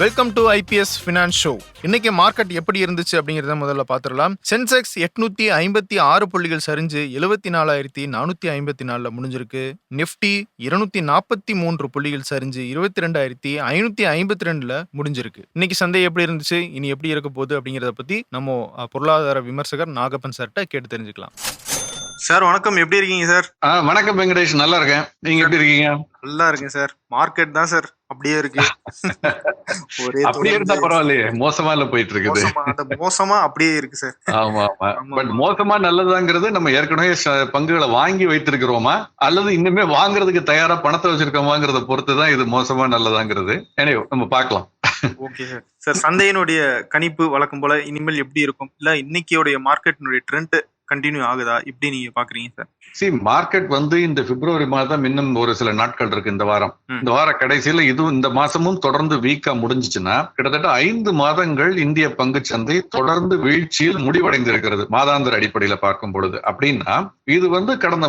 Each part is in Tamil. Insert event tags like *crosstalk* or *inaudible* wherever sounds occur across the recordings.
Welcome to IPS finance show இன்னைக்கு மார்க்கெட் எப்படி இருந்துச்சு அப்படிங்கறத முதல்ல பாத்துடலாம் சென்செக்ஸ் எட்நூத்தி ஐம்பத்தி ஆறு புள்ளிகள் சரிஞ்சு எழுபத்தி நாலாயிரத்தி நானூத்தி ஐம்பத்தி நாலுல முடிஞ்சிருக்கு. நிப்டி இருநூத்தி நாற்பத்தி மூன்று புள்ளிகள் சரிஞ்சு இருபத்தி ரெண்டாயிரத்தி ஐநூத்தி ஐம்பத்தி ரெண்டுல முடிஞ்சிருக்கு. இன்னைக்கு சந்தை எப்படி இருந்துச்சு? இனி எப்படி இருக்க போகுது அப்படிங்கறத பத்தி நம்ம பொருளாதார விமர்சகர் நாகப்பன் சார்கிட்ட கேட்டு தெரிஞ்சுக்கலாம். சார் வணக்கம். எப்படி இருக்கீங்க சார் வணக்கம் வெங்கடேஷ். நல்லா இருக்கேன். நீங்க எப்படி இருக்கீங்க? நல்லா இருக்கேன் சார் மார்க்கெட் தான் சார் அப்படியே இருக்கு. *laughs* ஒரே அப்படியே இருந்தா பரவாயில்லையே. மோசமா இல்ல போயிட்டு இருக்குது மோசமா அப்படியே இருக்கு சார் ஆமா ஆமா. பட் மோசமா நல்லதாங்கிறது நம்ம ஏற்கனவே பங்குகளை வாங்கி வைத்திருக்கிறோமா? அல்லது இன்னுமே வாங்குறதுக்கு தயாரா பணத்தை வச்சிருக்கோமாங்கிறத பொறுத்து தான் இது மோசமா நல்லதாங்கிறது. எனவே நம்ம பார்க்கலாம். ஓகே சார் சார் சந்தையினுடைய கணிப்பு வழக்கம் போல இனிமேல் எப்படி இருக்கும்? இல்ல இன்னைக்கியோடைய மார்க்கெட்டினுடைய ட்ரெண்ட் கண்டினியூ ஆகுதா? இப்படி நீங்க பாக்குறீங்க சார் சி மார்க்கெட் வந்து இந்த பிப்ரவரி மாதம் இன்னும் ஒரு சில நாட்கள் இருக்கு இந்த வாரம். இந்த வார கடைசியில இதுவும் இந்த மாசமும் தொடர்ந்து வீக்கா முடிஞ்சுச்சுன்னா கிட்டத்தட்ட ஐந்து மாதங்கள் இந்திய பங்குச் சந்தை தொடர்ந்து வீழ்ச்சியில் முடிவடைந்திருக்கிறது மாதாந்திர அடிப்படையில பார்க்கும் பொழுது. அப்படின்னா இது வந்து கடந்த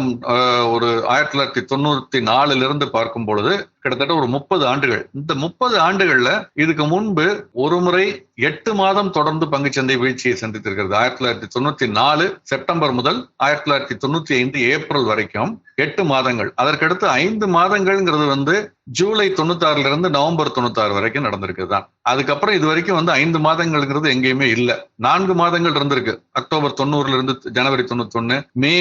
ஒரு ஆயிரத்தி தொள்ளாயிரத்தி தொண்ணூத்தி நாலுல இருந்து பார்க்கும் பொழுது கிட்டத்தட்ட ஒரு முப்பது ஆண்டுகள். இந்த முப்பது ஆண்டுகள்ல இதுக்கு முன்பு ஒரு முறை எட்டு மாதம் தொடர்ந்து பங்குச்சந்தை வீழ்ச்சியை சந்தித்திருக்கிறது. ஆயிரத்தி தொள்ளாயிரத்தி தொண்ணூத்தி நாலு செப்டம்பர் முதல் ஆயிரத்தி தொள்ளாயிரத்தி தொண்ணூத்தி ஐந்து ஏப்ரல் வரைக்கும் எட்டு மாதங்கள். அதற்கடுத்து ஐந்து மாதங்கள்ங்கிறது வந்து ஜூலை தொண்ணூத்தாறுல இருந்து நவம்பர் தொண்ணூத்தாறு வரைக்கும் நடந்திருக்கு தான் அதுக்கப்புறம் இது வரைக்கும் வந்து ஐந்து மாதங்கள்ங்கிறது எங்கேயுமே இல்ல. நான்கு மாதங்கள் இருந்திருக்கு. அக்டோபர் தொண்ணூறுல இருந்து ஜனவரி தொண்ணூத்தொன்னு மே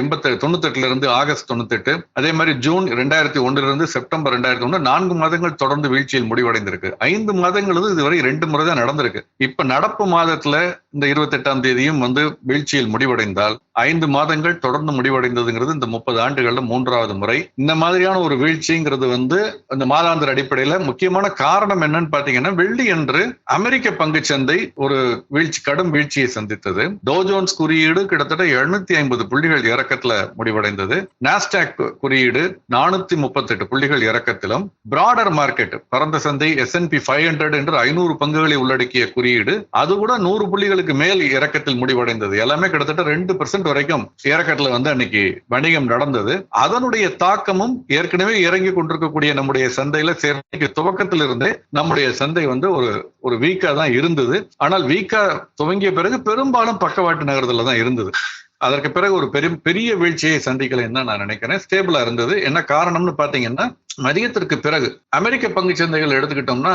எண்பத்தி தொண்ணூத்தெட்டுல இருந்து ஆகஸ்ட் தொண்ணூத்தெட்டு அதே மாதிரி ஜூன் ரெண்டாயிரத்தி ஒன்றுல இருந்து செப்டம்பர் ரெண்டாயிரத்தி ஒன்று நான்கு மாதங்கள் தொடர்ந்து வீழ்ச்சியில் முடிவடைந்திருக்கு. ஐந்து மாதங்கள் இதுவரை ரெண்டு முறை தான் நடந்திருக்கு. இப்ப நடப்பு மாதத்துல இந்த இருபத்தெட்டாம் தேதியும் வந்து வீழ்ச்சியில் முடிவடைந்தால் ஐந்து மாதங்கள் தொடர்ந்து முடிவடைந்ததுங்கிறது இந்த முப்பது ஆண்டு ஆண்டுகள்ல மூன்றாவது முறை. இந்த மாதிரியான ஒரு வீழ்ச்சிங்கிறது வந்து இந்த மாதாந்திர அடிப்படையில முக்கியமான காரணம் என்னன்னு பாத்தீங்கன்னா வெள்ளி என்று அமெரிக்க பங்குச்சந்தை ஒரு வீழ்ச்சி கடும் வீழ்ச்சியை சந்தித்தது. டோஜோன்ஸ் குறியீடு கிட்டத்தட்ட எழுநூத்தி ஐம்பது புள்ளிகள் இறக்கத்துல முடிவடைந்தது. நாஸ்டாக் குறியீடு நானூத்தி முப்பத்தி எட்டு புள்ளிகள் இறக்கத்திலும். பிராடர் மார்க்கெட் பரந்த சந்தை எஸ்என்பி ஃபைவ் ஹண்ட்ரட் என்று ஐநூறு பங்குகளை உள்ளடக்கிய குறியீடு. அது கூட நூறு புள்ளிகளுக்கு மேல் இறக்கத்தில் முடிவடைந்தது. எல்லாமே கிட்டத்தட்ட ரெண்டு பெர்சென்ட் வரைக்கும் இறக்கத்துல வந்து அன்னைக்கு வணிகம் நடந்தது. அதனுடைய தாக்கமும் ஏற்கனவே இறங்கி கொண்டிருக்கக்கூடிய நம்முடைய சந்தையில சேர்ந்து துவக்கத்திலிருந்தே நம்முடைய சந்தை வந்து ஒரு ஒரு வீக்கா தான் இருந்தது. ஆனால் வீக்கா துவங்கிய பிறகு பெரும்பாலும் பக்கவாட்டு நகரத்துல தான் இருந்தது. அதற்கு பிறகு ஒரு பெரிய பெரிய வீழ்ச்சியை சந்திக்கலைன்னு தான் நான் நினைக்கிறேன். ஸ்டேபிளா இருந்தது. என்ன காரணம்னு பாத்தீங்கன்னா மதியத்திற்கு பிறகு அமெரிக்க பங்கு சந்தைகள் எடுத்துக்கிட்டோம்னா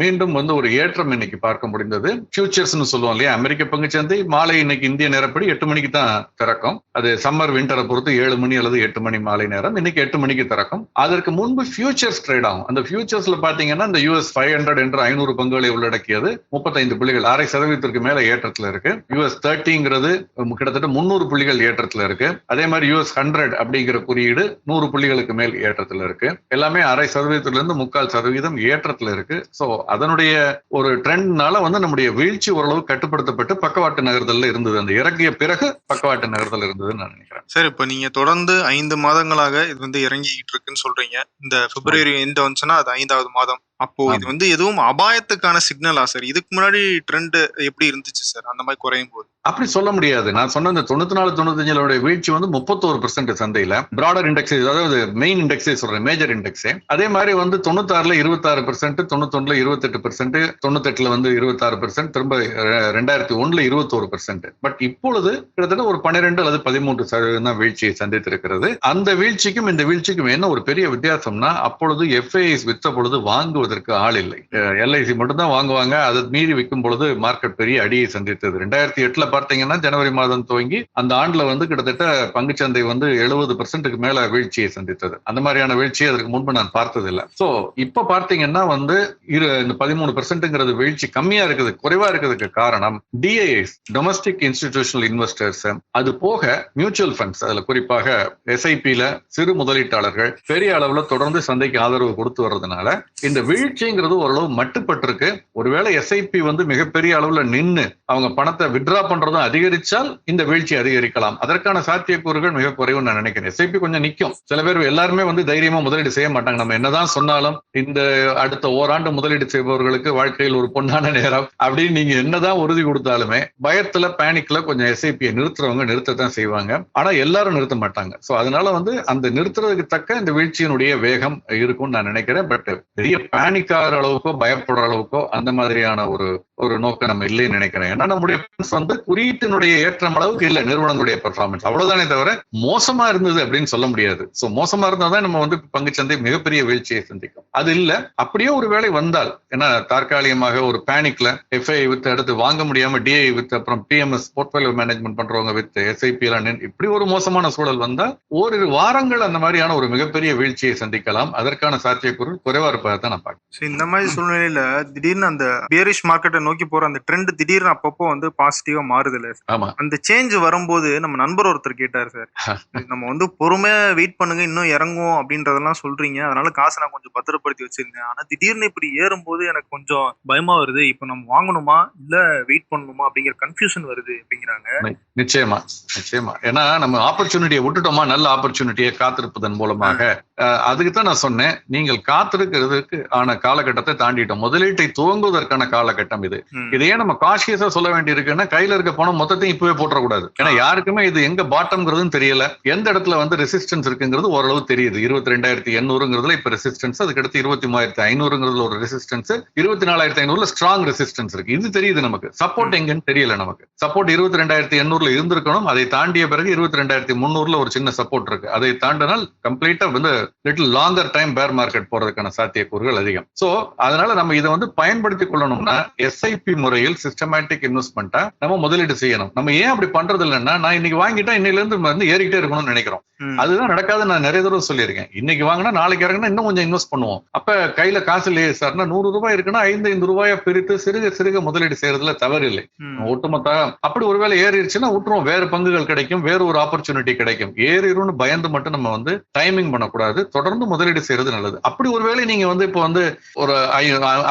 மீண்டும் வந்து ஒரு ஏற்றம் இன்னைக்கு பார்க்க முடிந்தது. ஃபியூச்சர்ஸ்னு சொல்லுவோம் இல்லையா? அமெரிக்க பங்கு சந்தை மாலை இன்னைக்கு இந்திய நேரப்படி எட்டு மணிக்கு தான் திறக்கும். அது சம்மர் விண்டரை பொறுத்து ஏழு மணி அல்லது எட்டு மணி மாலை நேரம். இன்னைக்கு எட்டு மணிக்கு திறக்கும். அதற்கு முன்பு ஃபியூச்சர்ஸ் ட்ரேட் ஆகும். அந்த ஃபியூச்சர்ஸ்ல பாத்தீங்கன்னா இந்த யூஎஸ் ஃபைவ் ஹண்ட்ரட் என்ற ஐநூறு பங்குகளை உள்ளடக்கியது. முப்பத்தைந்து புள்ளிகள் அரை சதவீதத்திற்கு மேல ஏற்றத்தில் இருக்கு. யூஎஸ் தேர்ட்டிங்கிறது கிட்டத்தட்ட முன்னூறு புள்ளிகள் ஏற்றத்தில் இருக்கு. அதே மாதிரி யூஎஸ் ஹண்ட்ரட் அப்படிங்கிற குறியீடு நூறு புள்ளிகளுக்கு மேல் ஏற்றத்தில் இருக்கு. எல்லாமே அரை சதவீதத்துல இருந்து முக்கால் சதவீதம் ஏற்றத்தில் இருக்கு. சோ அதனுடைய ஒரு ட்ரெண்ட்னால வந்து நம்முடைய வீழ்ச்சி ஓரளவு கட்டுப்படுத்தப்பட்டு பக்கவாட்டு நகர்தல்ல இருந்தது. அந்த இறங்கிய பிறகு பக்கவாட்டு நகர்தல் இருந்ததுன்னு நான் நினைக்கிறேன். சார் இப்போ நீங்க தொடர்ந்து ஐந்து மாதங்களாக இது வந்து இறங்கிக்கிட்டு இருக்குன்னு சொல்றீங்க. இந்த பிப்ரவரி எண்ட் வந்துச்சுன்னா அது ஐந்தாவது மாதம். அப்போ இது வந்து எதுவும் அபாயத்துக்கான சிக்னலா சார் இதுக்கு முன்னாடி ட்ரெண்ட் எப்படி இருந்துச்சு சார் அந்த மாதிரி குறையும் போது. அப்படி சொல்ல முடியாது. நான் சொன்ன இந்த தொண்ணூத்தி நாலு தொண்ணூத்தஞ்சுல வீழ்ச்சி வந்து முப்பத்தோரு பெர்சென்ட் சந்தையில. பிராடர் இண்டெக்ஸ் அதாவது மெயின் இண்டெக்ஸே சொல்றேன் மேஜர் இண்டெக்ஸே அதே மாதிரி வந்து தொண்ணூத்தாறுல இருபத்தாறு பெர்சென்ட் தொண்ணூத்தொன்னுல இருபத்தெட்டு பெர்சென்ட் தொண்ணூத்தெட்டுல வந்து இருபத்தாறு பெர்சென்ட் திரும்ப ரெண்டாயிரத்தி ஒண்ணுல இருபத்தோரு பெர்சென்ட் பட் இப்பொழுது கிட்டத்தட்ட ஒரு பன்னிரெண்டு அல்லது பதிமூன்று சதவீதம் தான் வீழ்ச்சியை சந்தித்திருக்கிறது. அந்த வீழ்ச்சிக்கும் இந்த வீழ்ச்சிக்கும் என்ன ஒரு பெரிய வித்தியாசம்னா அப்பொழுது எஃப்ஐஎஸ் வித்த பொழுது வாங்குவதற்கு ஆள் இல்லை. எல்ஐசி மட்டும்தான் வாங்குவாங்க. அதை மீறி விற்கும் பொழுது மார்க்கெட் பெரிய அடியை சந்தித்தது. ரெண்டாயிரத்தி எட்டுல பார்த்தீங்கன்னா ஜனவரி மாதம் துவங்கி அந்த ஆண்டுல வந்து கிட்டத்தட்ட பங்குச்சந்தை வந்து எழுபது பெர்சென்ட்டுக்கு மேல வீழ்ச்சியை சந்தித்தது. அந்த மாதிரியான வீழ்ச்சியை அதற்கு முன்பு நான் பார்த்ததில்லை. ஸோ இப்ப பார்த்தீங்கன்னா வந்து இரு இந்த பதிமூணு பெர்சென்ட்ங்கிறது வீழ்ச்சி கம்மியா இருக்குது குறைவா இருக்கிறதுக்கு காரணம் டிஐஎஸ் டொமஸ்டிக் இன்ஸ்டிடியூஷனல் இன்வெஸ்டர்ஸ் அது போக மியூச்சுவல் ஃபண்ட்ஸ் அதுல குறிப்பாக எஸ்ஐபில சிறு முதலீட்டாளர்கள் பெரிய அளவுல தொடர்ந்து சந்தைக்கு ஆதரவு கொடுத்து வர்றதுனால இந்த வீழ்ச்சிங்கிறது ஓரளவு மட்டுப்பட்டிருக்கு. ஒருவேளை எஸ்ஐபி வந்து மிகப்பெரிய அளவுல நின்று அவங்க பணத்தை வித்ரா பண்றதும் அதிகரிச்சால் இந்த வீழ்ச்சி அதிகரிக்கலாம். அதற்கான சாத்தியக்கூறுகள் மிக குறைவு நான் நினைக்கிறேன். எஸ்ஐபி கொஞ்சம் நிற்கும் சில பேர் எல்லாருமே வந்து தைரியமா முதலீடு செய்ய மாட்டாங்க. நம்ம என்னதான் சொன்னாலும் இந்த அடுத்த ஓராண்டு முதலீடு செய்பவர்களுக்கு வாழ்க்கையில் ஒரு பொன்னான நேரம் அப்படின்னு நீங்க என்னதான் உறுதி கொடுத்தாலுமே பயத்துல பேனிக்ல கொஞ்சம் எஸ்ஐபியை நிறுத்துறவங்க நிறுத்தத்தான் செய்வாங்க. ஆனா எல்லாரும் நிறுத்த மாட்டாங்க. சோ அதனால வந்து அந்த நிறுத்துறதுக்கு தக்க இந்த வீழ்ச்சியினுடைய வேகம் இருக்கும்னு நான் நினைக்கிறேன். பட் பெரிய பேனிக் ஆகிற அளவுக்கோ பயப்படுற அளவுக்கோ அந்த மாதிரியான ஒரு ஒரு நோக்கம் நம்ம இல்லைன்னு நினைக்கிறேன். ஏன்னா நம்முடைய வந்து குறியீட்டினுடைய ஏற்றம் அளவுக்கு இல்லை நிறுவனங்களுடைய பெர்ஃபார்மன்ஸ் அவ்வளவுதானே தவிர மோசமா இருந்தது அப்படின்னு சொல்ல முடியாது. சோ மோசமா இருந்தாதான் நம்ம வந்து பங்குச்சந்தை மிகப்பெரிய வீழ்ச்சியை சந்திக்கும். அது இல்ல அப்படியே ஒரு வேலை வந்தால் ஏன்னா தற்காலிகமாக ஒரு பேனிக்ல எஃப்ஐ வித்து அடுத்து வாங்க முடியாம டிஐ வித்து அப்புறம் பிஎம்எஸ் போர்ட்போலியோ மேனேஜ்மெண்ட் பண்றவங்க வித் எஸ்ஐபி எல்லாம் இப்படி ஒரு மோசமான சூழல் வந்தால் ஓரிரு வாரங்கள் அந்த மாதிரியான ஒரு மிகப்பெரிய வீழ்ச்சியை சந்திக்கலாம். அதற்கான சாத்தியக்கூறு குறைவா இருப்பதை தான் நான் So, இந்த மாதிரி சூழ்நிலையில திடீர்னு அந்த பியரிஷ் மார்க்கெட்டை நோக்கி போற அந்த ட்ரெண்ட் திடீர்னு அப்பப்போ வந்து பாசிட்டிவா மாறுது இல்ல ஆமா. அந்த சேஞ்ச் வரும்போது நம்ம நண்பர் ஒருத்தர் கேட்டார் சார் *laughs* நம்ம வந்து பொறுமையா வெயிட் பண்ணுங்க இன்னும் இறங்கும் அப்படின்றதெல்லாம் சொல்றீங்க. அதனால காசை நான் கொஞ்சம் பத்திரப்படுத்தி வச்சிருந்தேன். ஆனா திடீர்னு இப்படி ஏறும்போது எனக்கு கொஞ்சம் பயமா வருது. இப்போ நம்ம வாங்கணுமா? இல்ல வெயிட் பண்ணணுமா? அப்படிங்கிற கன்ஃபியூஷன் வருது அப்படிங்கிறாங்க. நிச்சயமா. நிச்சயமா. ஏன்னா நம்ம ஆப்பர்ச்சுனிட்டியை விட்டுட்டோமா? நல்ல ஆப்பர்ச்சுனிட்டியை காத்திருப்பதன் மூலமாக. அதுக்கு தான் நான் சொன்னேன். நீங்கள் காத்திருக்கிறதுக்கு ஆன காலகட்டத்தை தாண்டிட்டோம். முதலீட்டை துவங்குவதற்கான காலகட்டம் இது. ம். இதையே நம்ம காஷியஸா சொல்ல வேண்டியிருக்குன்னா கையில இருக்க பணம் மொத்தத்தையும் இப்பவே போட்டுறக்கூடாது. ஏன்னா யாருக்குமே இது எங்க பாட்டம்ங்கிறதும் தெரியல. எந்த இடத்துல வந்து ரெசிஸ்டன்ஸ் இருக்குங்கிறது ஓரளவு தெரியுது. இருபத்தி ரெண்டாயிரத்தி எண்ணூறுங்கிறதுல இப்ப ரெசிஸ்டன்ஸ் அதுக்கு அடுத்து இருபத்தி மூவாயிரத்தி ஐநூறுங்கிறதுல ஒரு ரெசிஸ்டன்ஸ் இருபத்தி நாலாயிரத்தி ஐநூறுல ஸ்ட்ராங் ரெசிஸ்டன்ஸ் இருக்கு. இது தெரியுது நமக்கு. சப்போர்ட் எங்கன்னு தெரியல நமக்கு. சப்போர்ட் இருபத்தி ரெண்டாயிரத்தி எண்ணூறுல இருந்திருக்கணும். அதை தாண்டிய பிறகு இருபத்தி ரெண்டாயிரத்தி முந்நூறுல ஒரு சின்ன சப்போர்ட் இருக்கு. அதை தாண்டினால் கம்ப்ளீட்டா வந்து little longer time bear market போறதுக்கான சாத்தியக்கூறுகள் அதிகம் சோ அதனால நம்ம இதை வந்து பயன்படுத்திக் கொள்ளணும்னா எஸ்ஐபி முறையில் சிஸ்டமேட்டிக் இன்வெஸ்ட்மெண்ட்டா நம்ம முதலீடு செய்யணும். நம்ம ஏன் அப்படி பண்றது இல்லைன்னா நான் இன்னைக்கு வாங்கிட்டா இன்னையில இருந்து வந்து ஏறிக்கிட்டே இருக்கணும்னு நினைக்கிறோம். அதுதான் நடக்காது நான் நிறைய தடவை சொல்லியிருக்கேன். இன்னைக்கு வாங்கினா நாளைக்கு இறங்கினா இன்னும் கொஞ்சம் இன்வெஸ்ட் பண்ணுவோம். அப்ப கையில காசு இல்லையே சார்னா நூறு ரூபாய் இருக்குன்னா ஐந்து ஐந்து ரூபாயை பிரித்து சிறுக சிறுக முதலீடு செய்யறதுல தவறு இல்லை. ஒட்டுமொத்த அப்படி ஒருவேளை ஏறிடுச்சுன்னா விட்டுருவோம். வேற பங்குகள் கிடைக்கும் வேற ஒரு ஆப்பர்ச்சுனிட்டி கிடைக்கும். ஏறிடும்னு பயந்து மட்டும் நம்ம வந்து டைமிங் பண்ணக்கூடாது. தொடர்ந்து முதலீடு செய்யறது நல்லது. அப்படி ஒருவேளை நீங்க வந்து இப்போ வந்து வந்து ஒரு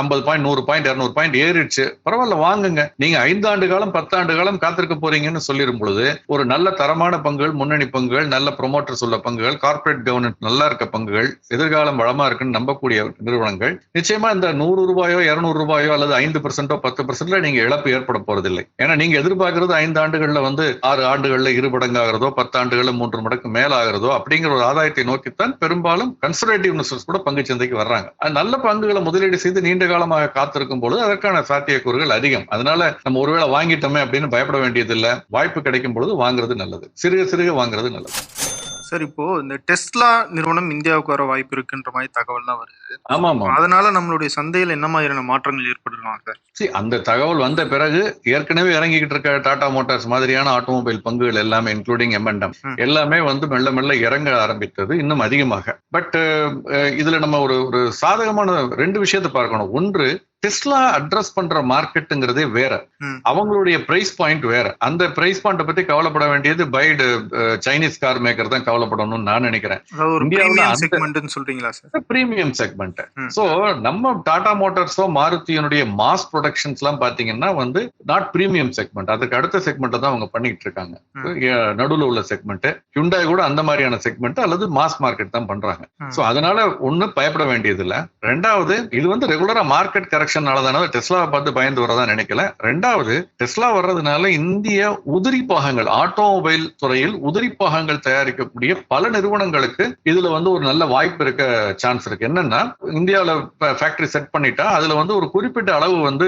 ஐம்பது பாயிண்ட் நூறு பாயிண்ட் இரநூறு பாயிண்ட் ஏறிடுச்சு. பரவாயில்ல வாங்குங்க. நீங்க ஐந்தாண்டு காலம் பத்தாண்டு காலம் காத்திருக்க போறீங்கன்னு சொல்லிடும் பொழுது ஒரு நல்ல தரமான பங்குகள் முன்னணி பங்குகள் நல்ல ப்ரொமோட்டர் சொல்ல பங்குகள் கார்பரேட் கவர்னன்ஸ் நல்லா இருக்க பங்குகள் எதிர்காலம் வளமா இருக்குன்னு நம்பக்கூடிய நிறுவனங்கள் நிச்சயமா இந்த நூறு ரூபாயோ இருநூறு ரூபாயோ அல்லது ஐந்து பர்சன்டோ பத்து பர்சன்ட்ல நீங்க இழப்பு ஏற்பட போறதில்லை. ஏன்னா நீங்க எதிர்பார்க்கறது ஐந்து ஆண்டுகள்ல வந்து ஆறு ஆண்டுகள்ல இரு மடங்காகிறதோ பத்து ஆண்டுகள்ல மூன்று மடங்கு மேலாகிறதோ அப்படிங்கிற ஒரு ஆதாயத்தை நோக்கித்தான் பெரும்பாலும் கன்சர்வேட்டிவ் இன்வெஸ்டர்ஸ் கூட பங்கு சந்தைக்கு வர்றாங்க. நல்ல பங்குகளை முதலீடு செய்து நீண்ட காலமாக காத்திருக்கும் பொழுது அதற்கான சாத்தியக்கூறுகள் அதிகம். அதனால நம்ம ஒருவேளை வாங்கிட்டோமே அப்படின்னு பயப்பட வேண்டியதில்லை. வாய்ப்பு கிடைக்கும் பொழுது வாங்குறது நல்லது. சிறுக சிறுக வாங்குறது நல்லது. சார் இப்போ இந்த டெஸ்லா நிறுவனம் இந்தியாவுக்கு வர வாய்ப்பு இருக்குன்ற மாதிரி தகவல்லாம் வருது. ஆமா ஆமா அதனால நம்மளுடைய சந்தையில என்ன மாதிரியான மாற்றங்கள் ஏற்படலாம் சார்? See, அந்த தகவல் வந்த பிறகு ஏற்கனவே இறங்கிக்கிட்டு இருக்க டாடா மோட்டார்ஸ் மாதிரியான ஆட்டோமொபைல் பங்குகள் எல்லாமே இன்க்ளூடிங் எம்என்டம் ம். எல்லாமே வந்து மெல்ல மெல்ல இறங்க ஆரம்பித்தது இன்னும் அதிகமாக. பட் இதுல நம்ம ஒரு ஒரு சாதகமான ரெண்டு விஷயத்தை பார்க்கணும். ஒன்று டெஸ்லா அட்ரஸ் பண்ற மார்க்கெட்டுங்கிறதே வேற. அவங்களுடைய பிரைஸ் பாயிண்ட் வேற. அந்த பிரைஸ் பாயிண்ட பத்தி கவலைப்பட வேண்டியது பைடு சைனீஸ் கார் மேக்கர் தான் கவலைப்படணும்னு நான் நினைக்கிறேன். இந்தியாவுல சொல்றீங்களா சார் பிரீமியம் செக்மெண்ட். சோ நம்ம டாடா மோட்டார்ஸோ மாருதியினுடைய மாஸ் ப்ரொடக்ஷன்ஸ் எல்லாம் பாத்தீங்கன்னா வந்து நாட் பிரீமியம் செக்மெண்ட் அதுக்கு அடுத்த செக்மெண்ட் தான் அவங்க பண்ணிட்டு இருக்காங்க. நடுவுல உள்ள செக்மெண்ட் ஹுண்டாய் கூட அந்த மாதிரியான செக்மெண்ட் அல்லது மாஸ் மார்க்கெட் தான் பண்றாங்க. சோ அதனால ஒண்ணு பயப்பட வேண்டியது இல்ல ரெண்டாவது இது வந்து ரெகுலரா மார்க்கெட் கரெக்ஷனால தானே டெஸ்லாவை பார்த்து பயந்து வரதா நினைக்கல. ரெண்டாவது டெஸ்லா வர்றதுனால இந்திய உதிரி பாகங்கள் ஆட்டோமொபைல் துறையில் உதிரி பாகங்கள் தயாரிக்கக்கூடிய பல நிறுவனங்களுக்கு இதுல வந்து ஒரு நல்ல வாய்ப்பு இருக்க சான்ஸ் இருக்கு. என்னன்னா இந்தியாவில ஃபேக்டரி செட் பண்ணிட்டா அதுல வந்து ஒரு குறிப்பிட்ட அளவு வந்து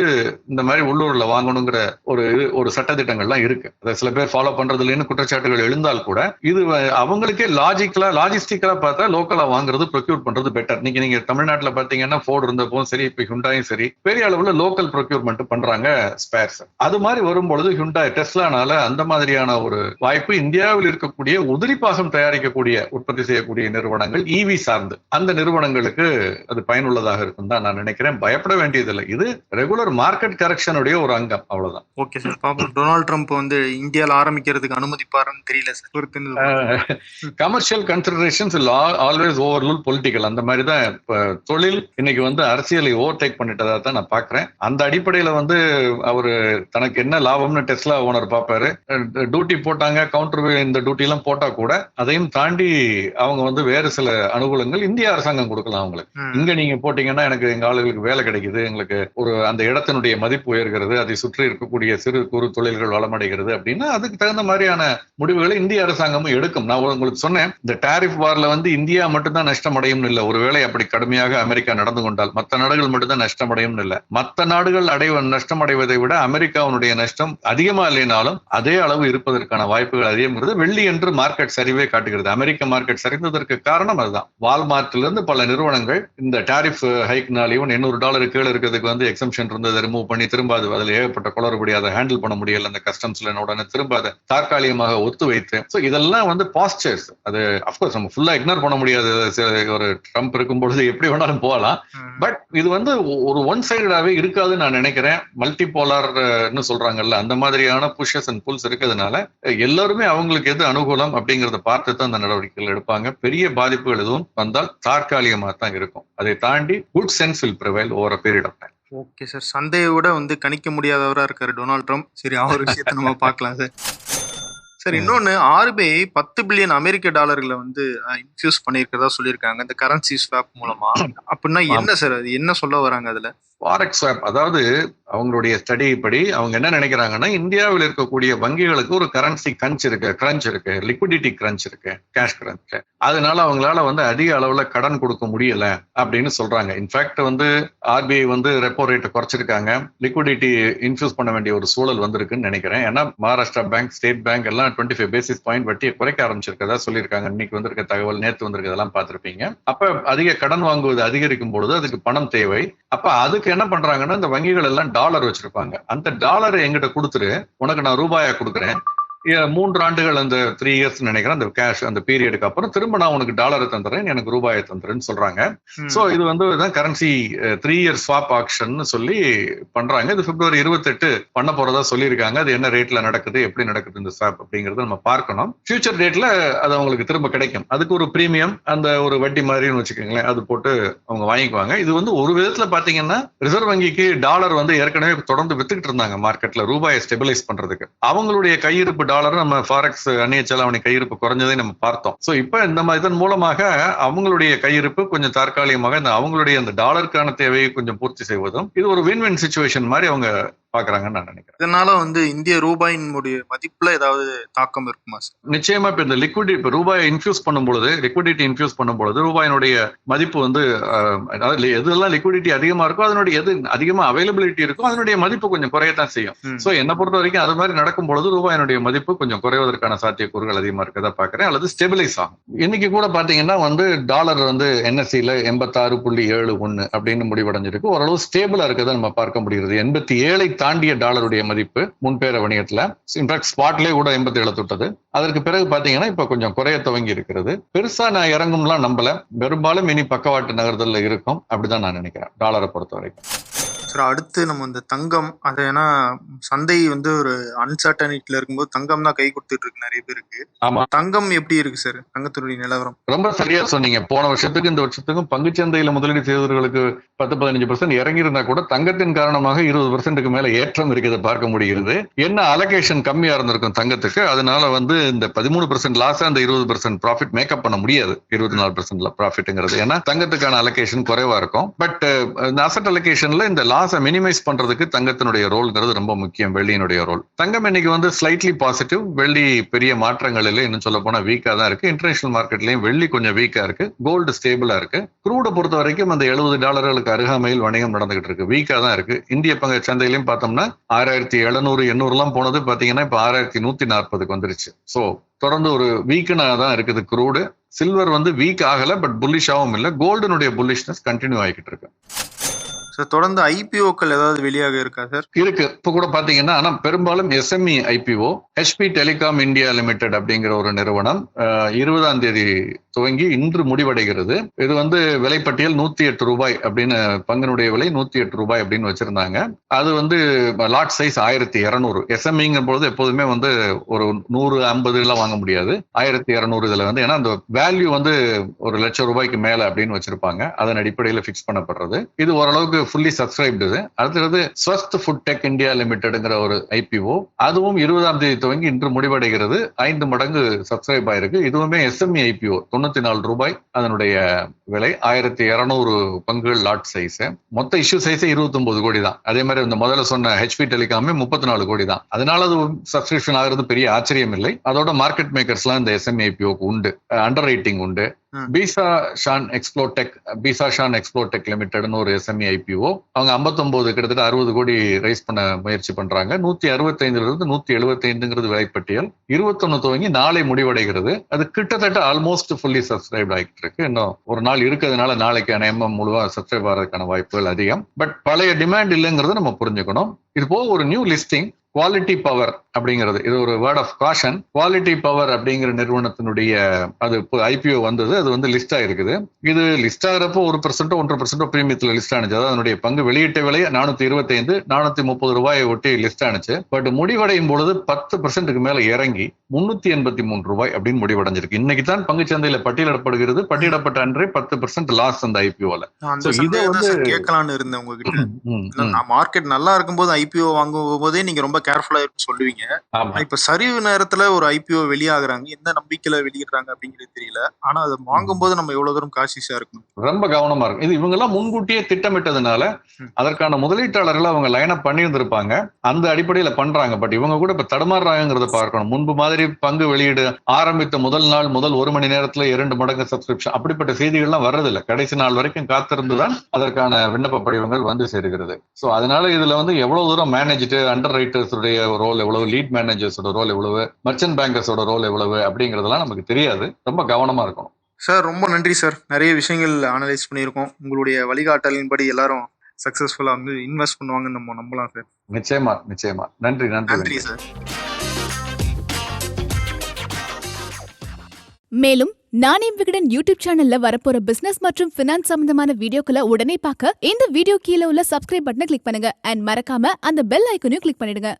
இந்த மாதிரி உள்ளூர்ல வாங்கணுங்கிற ஒரு ஒரு சட்டத்திட்டங்கள்லாம் இருக்கு. அதை சில பேர் ஃபாலோ பண்றது இல்லைன்னு குற்றச்சாட்டுகள் எழுந்தால் கூட இது வ- அவங்களுக்கே லாஜிக்கலா லாஜிஸ்டிக்கலா பார்த்தா லோக்கலா வாங்குறது ப்ரொக்யூர் பண்றது பெட்டர் நீங்க நீங்க தமிழ்நாட்டில் பாத்தீங்கன்னா ஃபோர்டு இருந்தப்போ சரி இப்போ ஹுண்டாயும் சரி பெரிய அளவுல லோக்கல் ப்ரொக்யூர்மெண்ட் பண்றாங்க ஸ்பேர்ஸ் அது மாதிரி வரும்பொழுது ஹுண்டாய் டெஸ்லானால அந்த மாதிரியான ஒரு வாய்ப்பு இந்தியாவில் இருக்கக்கூடிய உதிரி பாகம் தயாரிக்கக்கூடிய உற்பத்தி செய்யக்கூடிய நிறுவனங்கள் ஈவி சார்ந்து. அந்த நிறுவனங்களுக்கு அது பயனுள்ளதாக இருக்கும் தான் நான் நினைக்கிறேன். பயப்பட வேண்டியதில்லை. இது ரெகுலர் மார்க்கெட் கரெக்ஷனுடைய ஒரு அங்கம். அவ்வளவுதான். ஓகே சார் பாப்போம் டொனால்ட் ட்ரம்ப் வந்து இந்தியால ஆரம்பிக்கிறதுக்கு அனுமதிப்பாருன்னு தெரியல sir commercial considerations always over political அந்த மாதிரி தான் தொழில் இன்னைக்கு வந்து அரசியலை ஓவர்டேக் பண்ணிட்டதா அப்படிங்கிறத நான் பாக்குறேன் அந்த அடிப்படையில வந்து அவரு தனக்கு என்ன லாபம்னு டெஸ்லா ஓனர் பார்ப்பாரு. டியூட்டி போட்டாங்க கவுண்டர் இந்த டியூட்டி எல்லாம் போட்டா கூட அதையும் தாண்டி அவங்க வந்து வேறு சில அனுகூலங்கள் இந்திய அரசாங்கம் கொடுக்கலாம் அவங்களுக்கு. இங்க நீங்க போட்டீங்கன்னா எனக்கு எங்க ஆளுகளுக்கு வேலை கிடைக்குது. எங்களுக்கு ஒரு அந்த இடத்தினுடைய மதிப்பு உயர்கிறது. அதை சுற்றி இருக்கக்கூடிய சிறு குறு தொழில்கள் வளமடைகிறது அப்படின்னா அதுக்கு தகுந்த மாதிரியான முடிவுகளை இந்திய அரசாங்கமும் எடுக்கும். நான் உங்களுக்கு சொன்னேன் இந்த டாரிஃப் வார்ல வந்து இந்தியா மட்டும்தான் நஷ்டமடையும் இல்ல. ஒருவேளை அப்படி கடுமையாக அமெரிக்கா நடந்து கொண்டால் மற்ற நாடுகள் மட்டும்தான் நஷ்டமடையும் இல்ல. மற்ற நாடுகள் அடைவ நஷ்டமடைவதை விட அமெரிக்காவுடைய நஷ்டம் அதிகமா இல்லைனாலும் அதே அளவு இருப்பதற்கான வாய்ப்புகள் அதிகம்ங்கிறது வெள்ளி என்று மார்க்கெட் சரிவே காட்டுகிறது. அமெரிக்க மார்க்கெட் சரிந்ததற்கு காரணம் அதுதான். வால்மார்ட்ல இருந்து பல நிறுவனங்கள் இந்த டாரிஃப் ஹைக்னாலையும் எண்ணூறு டாலர் கீழே இருக்கிறதுக்கு வந்து எக்ஸம்ஷன் இருந்ததை ரிமூவ் பண்ணி திரும்ப அது அதில் ஏகப்பட்ட குளறுபடி அதை ஹேண்டில் பண்ண முடியல. அந்த கஸ்டம்ஸ்ல உடனே திரும்ப அதை தற்காலிகமாக ஒத்து வைத்து. ஸோ இதெல்லாம் வந்து பாஸ்டர்ஸ் அது அப்கோர்ஸ் நம்ம ஃபுல்லா இக்னோர் பண்ண முடியாது. ஒரு ட்ரம்ப் இருக்கும் பொழுது எப்படி வேணாலும் போகலாம். பட் இது வந்து ஒரு ஒன் சைடாவே இருக்காதுன்னு நான் நினைக்கிறேன். மல்டி போலார்னு சொல்றாங்கல்ல அந்த மாதிரியான புஷஸ் அண்ட் புல்ஸ் இருக்கிறதுனால எல்லாருமே அவங்களுக்கு எது அனுகூலம் அப்படிங்கறத பார்த்து தான் அந்த நடவடிக்கைகள் எடுப்பாங்க. பெரிய பாதிப்புகள் எதுவும் வந்தால் தற்காலிகமா தான் இருக்கும். அதை தாண்டி good sense will prevail over period of time okay sir சந்தையை விட வந்து கணிக்க முடியாதவரா இருக்காரு டொனால்ட் ட்ரம்ப். சரி அவர் விஷயத்தை நம்ம பார்க்கலாம் சார் சார் இன்னொன்னு ஆர்பிஐ பத்து பில்லியன் அமெரிக்க டாலர்களை வந்து இன்ஃபியூஸ் பண்ணியிருக்கிறதா சொல்லியிருக்காங்க. இந்த கரன்சி ஸ்வாப் மூலமா. அப்படின்னா என்ன சார் அது என்ன சொல்ல வராங்க அதுல? ஃபாரெக்ஸ் ஸ்வாப் அதாவது அவங்களுடைய ஸ்டடி படி அவங்க என்ன நினைக்கிறாங்கன்னா இந்தியாவில் இருக்கக்கூடிய வங்கிகளுக்கு ஒரு கரன்சி கஞ்ச் இருக்கு கிரன்ச் இருக்கு லிக்விடிட்டி கிரன்ச் இருக்கு கேஷ் கிரன்ச் அதனால அவங்களால வந்து அதிக அளவுல கடன் கொடுக்க முடியல அப்படின்னு சொல்றாங்க. இன்ஃபேக்ட் வந்து ஆர்பிஐ வந்து ரெப்போ ரேட்டை குறைச்சிருக்காங்க. லிக்விடிட்டி இன்ஃபியூஸ் பண்ண வேண்டிய ஒரு சூழல் வந்திருக்குன்னு நினைக்கிறேன். ஏன்னா மகாராஷ்டிரா பேங்க் ஸ்டேட் பேங்க் எல்லாம் டுவெண்ட்டி ஃபைவ் பேசிஸ் பாயிண்ட் வட்டியை குறைக்க ஆரம்பிச்சிருக்கதா சொல்லியிருக்காங்க. இன்னைக்கு வந்திருக்க தகவல் நேற்று வந்திருக்கதெல்லாம் பார்த்துருப்பீங்க. அப்ப அதிக கடன் வாங்குவது அதிகரிக்கும் பொழுது அதுக்கு பணம் தேவை. அப்ப அதுக்கு என்ன பண்றாங்கன்னா இந்த வங்கிகள் எல்லாம் டாலர் வச்சிருப்பாங்க. அந்த டாலரை எங்கிட்ட கொடுத்துரு. உனக்கு நான் ரூபாயா கொடுக்குறேன். மூன்று ஆண்டுகள் அந்த த்ரீ இயர்ஸ் நினைக்கிறேன். அந்த கேஷ் அந்த பீரியடுக்கு அப்புறம் திரும்ப நான் உனக்கு டாலரை தந்துறேன் எனக்கு ரூபாயை தந்துறேன்னு சொல்றாங்க. சோ இது வந்து currency three year swap auction சொல்லி பண்றாங்க. இது பிப்ரவரி இருபத்தெட்டு பண்ண போறதா சொல்லியிருக்காங்க. அது என்ன ரேட்ல நடக்குது எப்படி நடக்குது இந்த ஸ்வாப் அப்படிங்கறத நம்ம பார்க்கணும். ஃபியூச்சர் டேட்ல அது அவங்களுக்கு திரும்ப கிடைக்கும். அதுக்கு ஒரு பிரீமியம் அந்த ஒரு வட்டி மாதிரின்னு வச்சுக்கோங்களேன். அது போட்டு அவங்க வாங்கிக்குவாங்க. இது வந்து ஒரு விதத்துல பாத்தீங்கன்னா ரிசர்வ் வங்கிக்கு டாலர் வந்து ஏற்கனவே தொடர்ந்து வித்துக்கிட்டு இருந்தாங்க மார்க்கெட்ல ரூபாயை ஸ்டெபிலைஸ் பண்றதுக்கு. அவங்களுடைய கையிருப்பு டாலர் நம்ம ஃபாரெக்ஸ் அந்நிய செலாவணி கையிருப்பு குறைஞ்சதை நம்ம பார்த்தோம். சோ இப்போ இந்த மாதிரி இதன் மூலமாக அவங்களுடைய கையிருப்பு கொஞ்சம் தற்காலிகமாக இந்த அவங்களுடைய அந்த டாலருக்கான தேவையை கொஞ்சம் பூர்த்தி செய்வதும் இது ஒரு வின் வின் சுச்சுவேஷன் மாதிரி அவங்க பாக்குறாங்கன்னு நான் நினைக்கிறேன். இதனால வந்து இந்திய ரூபாயினுடைய மதிப்புல ஏதாவது தாக்கம் இருக்குமா சார்? நிச்சயமா இப்ப இந்த லிக்விடி இப்ப ரூபாயை இன்ஃபியூஸ் பண்ணும் பொழுது லிக்விடிட்டி இன்ஃபியூஸ் பண்ணும் பொழுது ரூபாயினுடைய மதிப்பு வந்து அதாவது எதெல்லாம் லிக்விடிட்டி அதிகமா இருக்கோ அதனுடைய எது அதிகமா அவைலபிலிட்டி இருக்கோ அதனுடைய மதிப்பு கொஞ்சம் குறையத்தான் செய்யும். சோ என்னை பொறுத்த வரைக்கும் அது மாதிரி நடக்கும் பொழுது ரூபாயினுடைய மதிப்பு கொஞ்சம் குறைவதற்கான சாத்தியக்கூறுகள் அதிகமா இருக்கதா பாக்குறேன். அல்லது ஸ்டெபிலைஸ் ஆகும். இன்னைக்கு கூட பாத்தீங்கன்னா வந்து டாலர் வந்து என்எஸ்சியில எண்பத்தாறு புள்ளி ஏழு ஒன்னு அப்படின்னு முடிவடைஞ்சிருக்கு. ஓரளவு ஸ்டேபிளா இருக்கதை நம்ம பார்க்க முடிகிறது. எண்பத்தி ஏழை தாண்டிய டாலருடைய மதிப்பு முன்பேர வணிகத்துல. இன்ஃபேக்ட் ஸ்பாட்லேயே கூட எண்பத்தி ஏழு தொட்டது. அதற்கு பிறகு பாத்தீங்கன்னா இப்ப கொஞ்சம் குறைய துவங்கி இருக்கிறது. பெருசா நான் இறங்கும்லாம் நம்பல. பெரும்பாலும் இனி பக்கவாட்டு நகர்தல்ல இருக்கும். அப்படிதான் நான் நினைக்கிறேன். டாலரை பொறுத்த வரைக்கும் சார் அடுத்து நம்ம இந்த தங்கம் அது ஏன்னா சந்தை வந்து ஒரு அன்சர்டனிட்டில இருக்கும்போது தங்கம் தான் கை கொடுத்துட்டு இருக்கு நிறைய பேருக்கு. ஆமா. தங்கம் எப்படி இருக்கு சார் தங்கத்தினுடைய நிலவரம். ரொம்ப சரியா சொன்னீங்க. போன வருஷத்துக்கு இந்த வருஷத்துக்கும் பங்குச்சந்தையில முதலீடு செய்தவர்களுக்கு பத்து பதினஞ்சு பர்சன்ட் இறங்கி இருந்தா கூட தங்கத்தின் காரணமாக இருபது பர்சன்ட்டுக்கு மேல ஏற்றம் இருக்கிறத பார்க்க முடிகிறது. என்ன அலோகேஷன் கம்மியா இருந்திருக்கும் தங்கத்துக்கு? அதனால வந்து இந்த பதிமூணு பர்சன்ட் லாஸ் அந்த இருபது பர்சன்ட் ப்ராஃபிட் மேக்கப் பண்ண முடியாது. இருபத்தி நாலு பர்சன்ட்ல ப்ராஃபிட்ங்கிறது ஏன்னா தங்கத்துக்கான அலோகேஷன் குறைவா இருக்கும். பட் இந்த அசட் அலோகேஷன்ல இந்த லாஸை மினிமைஸ் பண்றதுக்கு தங்கத்தினுடைய ரோல்ங்கிறது ரொம்ப முக்கியம் வெள்ளியினுடைய ரோல் தங்கம் இன்னைக்கு வந்து ஸ்லைட்லி பாசிட்டிவ் வெள்ளி பெரிய மாற்றங்கள் இல்லை இன்னும் சொல்ல போனா வீக்கா தான் இருக்கு. இன்டர்நேஷனல் மார்க்கெட்லயும் வெள்ளி கொஞ்சம் வீக்கா இருக்கு. கோல்டு ஸ்டேபிளா இருக்கு. குரூட பொறுத்த வரைக்கும் அந்த எழுபது டாலர்களுக்கு அருகாமையில் வணிகம் நடந்துகிட்டு இருக்கு. வீக்கா தான் இருக்கு. இந்திய பங்கு சந்தையிலையும் பார்த்தோம்னா ஆறாயிரத்தி எழுநூறு எண்ணூறு எல்லாம் போனது பாத்தீங்கன்னா இப்ப ஆறாயிரத்தி நூத்தி நாற்பதுக்கு வந்துருச்சு. சோ தொடர்ந்து ஒரு வீக்குனா தான் இருக்குது க்ரூடு சில்வர் வந்து வீக் ஆகல பட் புல்லிஷாவும் இல்ல. கோல்டனுடைய புல்லிஷ்னஸ் கண்டினியூ ஆகிட்டு இருக்கு. சார் தொடர்ந்து ஐபிஓக்கள் ஏதாவது வெளியாக இருக்கா சார்? இருக்கு. இப்ப கூட பாத்தீங்கன்னா ஆனா பெரும்பாலும் SME IPO HP telecom India limited அப்படிங்கிற ஒரு நிறுவனம் இருபதாம் தேதி துவங்கி இன்று முடிவடைகிறது. இது வந்து விலைப்பட்டியல் நூத்தி எட்டு ரூபாய் அப்படின்னு பங்கினுடைய விலை நூத்தி எட்டு ரூபாய் அப்படின்னு வச்சிருந்தாங்க. அது வந்து லாட் சைஸ் ஆயிரத்தி இரநூறு. எஸ்எம்இங்கும் பொழுது எப்போதுமே வந்து ஒரு நூறு ஐம்பது எல்லாம் வாங்க முடியாது. ஆயிரத்தி இரநூறு இதுல வந்து ஏன்னா அந்த வேல்யூ வந்து ஒரு லட்சம் ரூபாய்க்கு மேல அப்படின்னு வச்சிருப்பாங்க. அதன் அடிப்படையில் பிக்ஸ் பண்ணப்படுறது. இது ஓரளவுக்கு ஃபுல்லி சப்ஸ்கிரைப்டு இது. அடுத்தது ஸ்வஸ்த் ஃபுட் டெக் இந்தியா லிமிடெட்ங்கிற ஒரு ஐபிஓ அதுவும் இருபதாம் தேதி துவங்கி இன்று முடிவடைகிறது. ஐந்து மடங்கு சப்ஸ்கிரைப் ஆயிருக்கு. இதுவுமே எஸ்எம்இ ஐபிஓ தொண்ணூத்தி நாலு ரூபாய் அதனுடைய விலை ஆயிரத்தி இருநூறு பங்குகள் லாட் சைஸ் மொத்த இஷ்யூ சைஸே இருபத்தி ஒன்பது கோடி தான். அதே மாதிரி இந்த முதல்ல சொன்ன ஹெச்பி டெலிகாமே முப்பத்தி நாலு கோடி தான். அதனால அது சப்ஸ்கிரிப்ஷன் ஆகிறது பெரிய ஆச்சரியம் இல்லை அதோட மார்க்கெட் மேக்கர்ஸ்லாம் இந்த எஸ்எம்ஏபிஓக்கு உண்டு. அண்டர் ரைட்டிங் உண்டு. பீசா ஷான் எக்ஸ்ப்ளோடெக் பீசா ஷான் எக்ஸ்ப்ளோடெக் லிமிடெட்னு ஒரு எஸ்எம்இ ஐபிஓ அவங்க 59 கிட்டத்தட்ட அறுபது கோடி ரைஸ் பண்ண முயற்சி பண்றாங்க. நூத்தி அறுபத்தைந்துல இருந்து நூத்தி எழுபத்தைந்துங்கிறது விலைப்பட்டியல் இருபத்தொன்னு துவங்கி நாளை முடிவடைகிறது. அது கிட்டத்தட்ட ஆல்மோஸ்ட் ஃபுல்லி சப்ஸ்கிரைப் ஆகிட்டு இருக்கு இன்னும் ஒரு நாள் இருக்கிறதுனால நாளைக்கான எம்எம் முழுவா சப்ஸ்கிரைப் ஆகிறதுக்கான வாய்ப்புகள் அதிகம். பட் பழைய டிமாண்ட் இல்லைங்கிறத நம்ம புரிஞ்சுக்கணும். இது போக ஒரு நியூ லிஸ்டிங் குவாலிட்டி பவர் அப்படிங்கிறது. இது ஒரு word of caution quality power அப்படிங்கிற நிறுவனத்தினுடைய அது இப்போ ஐபிஓ வந்தது. அது வந்து லிஸ்ட் ஆயிருக்குது. இது லிஸ்ட் ஆகிறப்போ ஒரு பெர்சென்டோ ஒன்றரை பெர்சென்டோ பிரீமியத்தில் லிஸ்ட் ஆனிச்சு. அதாவது அதனுடைய பங்கு வெளியிட்ட விலை நானூத்தி இருபத்தைந்து நானூத்தி முப்பது ரூபாயை ஒட்டி லிஸ்ட் ஆனிச்சு. பட் முடிவடையும் பொழுது பத்து பெர்சென்ட்டுக்கு மேல இறங்கி முன்னூத்தி எண்பத்தி மூணு ரூபாய் அப்படின்னு முடிவடைஞ்சிருக்கு. இன்னைக்கு தான் பங்கு சந்தையில பட்டியலிடப்படுகிறது. பட்டியலிடப்பட்ட அன்றே பத்து பெர்சென்ட் லாஸ் அந்த ஐபிஓல இதை வந்து- கேட்கலான்னு இருந்தேன் உங்ககிட்ட. நான் மார்க்கெட் நல்லா இருக்கும்போது ஐபிஓ வாங்கும் போதே நீங்க ரொம்ப கேர்ஃபுல்லா சொல்லுவீங்க. ஆமா. இப்ப சரிவு நேரத்துல ஒரு ஐபிஓ வெளியாகுறாங்க எந்த நம்பிக்கையில வெளியிடுறாங்க அப்படிங்கிறது தெரியல. ஆனா அதை வாங்கும் போது நம்ம எவ்வளவு தூரம் காசிஷா இருக்கணும்? ரொம்ப கவனமா இருக்கும் இது இவங்க எல்லாம் முன்கூட்டியே திட்டமிட்டதுனால. அதற்கான முதலீட்டாளர்கள் அவங்க லைன் அப் பண்ணியிருந்திருப்பாங்க. அந்த அடிப்படையில பண்றாங்க. பட் இவங்க கூட இப்ப தடுமாறுறாங்கிறத பார்க்கணும். முன்பு மாதிரி பங்கு வெளியீடு ஆரம்பித்த முதல் நாள் முதல் ஒரு மணி நேரத்துல இரண்டு மடங்கு சப்ஸ்கிரிப்ஷன் அப்படிப்பட்ட செய்திகள்லாம் வர்றதில்ல. கடைசி நாள் வரைக்கும் காத்திருந்துதான் அதற்கான விண்ணப்ப படிவங்கள் வந்து சேருகிறது. சோ அதனால இதுல வந்து எவ்வளவு தூரம் மேனேஜ்டு அண்டர் ரைட்டர்ஸ் உடைய ரோல் எவ்வளவு லீட் மேனேஜர்ஸோட ரோல் எவ்வளவு? மர்ச்சன்ட் பேங்கர்ஸோட ரோல் எவ்வளவு? அப்படிங்கறதெல்லாம் நமக்கு தெரியாது. ரொம்ப கவனமா இருக்கணும். சார் ரொம்ப நன்றி சார் நிறைய விஷயங்கள் அனலைஸ் பண்ணியிருக்கோம். உங்களுடைய வழிகாட்டலின்படி எல்லாரும் சக்சஸ்ஃபுல்லா வந்து இன்வெஸ்ட் பண்ணுவாங்கன்னு நம்ம நம்பலாம் சார் நிச்சயமா நிச்சயமா. நன்றி நன்றி நன்றி சார் மேலும் நானே விகடன் யூடியூப் சேனல்ல வரப்போற பிசினஸ் மற்றும் பினான்ஸ் சம்பந்தமான வீடியோக்களை உடனே பார்க்க இந்த வீடியோ கீழே உள்ள சப்ஸ்கிரைப் பட்டனை கிளிக் பண்ணுங்க. அண்ட் மறக்காம அந்த பெல் ஐக்கனையும் கிளிக் பண்ணிடுங்க.